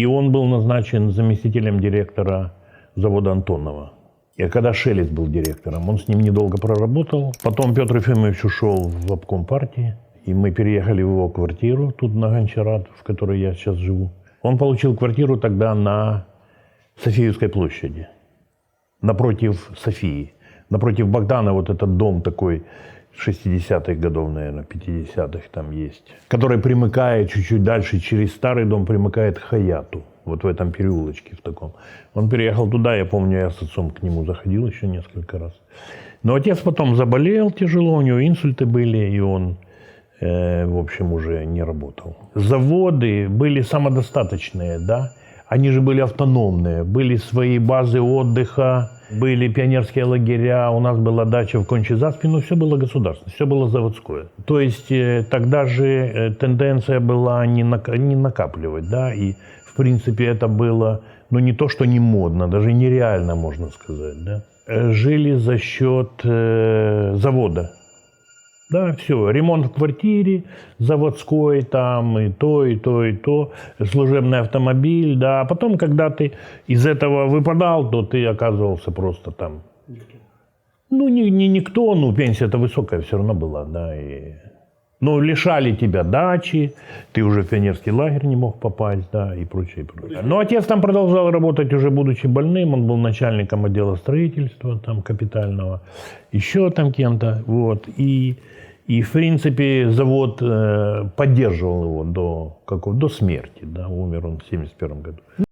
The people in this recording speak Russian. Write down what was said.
И он был назначен заместителем директора завода Антонова. И когда Шелест был директором, он с ним недолго проработал. Потом Петр Ефимович ушел в обком партии, и мы переехали в его квартиру тут на Гончарат, в которой я сейчас живу. Он получил квартиру тогда на Софиевской площади, напротив Софии. Напротив Богдана вот этот дом такой 60-х годов, наверное, 50-х там есть, который примыкает чуть-чуть дальше, через старый дом примыкает к Хаяту, вот в этом переулочке в таком. Он переехал туда, я помню, я с отцом к нему заходил еще несколько раз. Но отец потом заболел тяжело, у него инсульты были, и он, э, в общем, уже не работал. Заводы были самодостаточные, да, они же были автономные, были свои базы отдыха, были пионерские лагеря, у нас была дача в Кончезаспе, но все было государственное, все было заводское. То есть э, тогда же э, тенденция была не, не накапливать, да, и в принципе это было, ну не то, что не модно, даже нереально, можно сказать, да. Э, Жили за счет э, завода, да, все, ремонт в квартире, заводской там, и то, и то, и то, служебный автомобиль, да. А потом, когда ты из этого выпадал, то ты оказывался просто там. Ну, не, не никто, ну, пенсия-то высокая все равно была, да. И... Ну, лишали тебя дачи, ты уже в пионерский лагерь не мог попасть, да, и прочее, и прочее. Но отец там продолжал работать уже будучи больным, он был начальником отдела строительства там капитального, еще там кем-то, вот, и, и в принципе завод э, поддерживал его до, какого, до смерти, да, умер он в 71 году.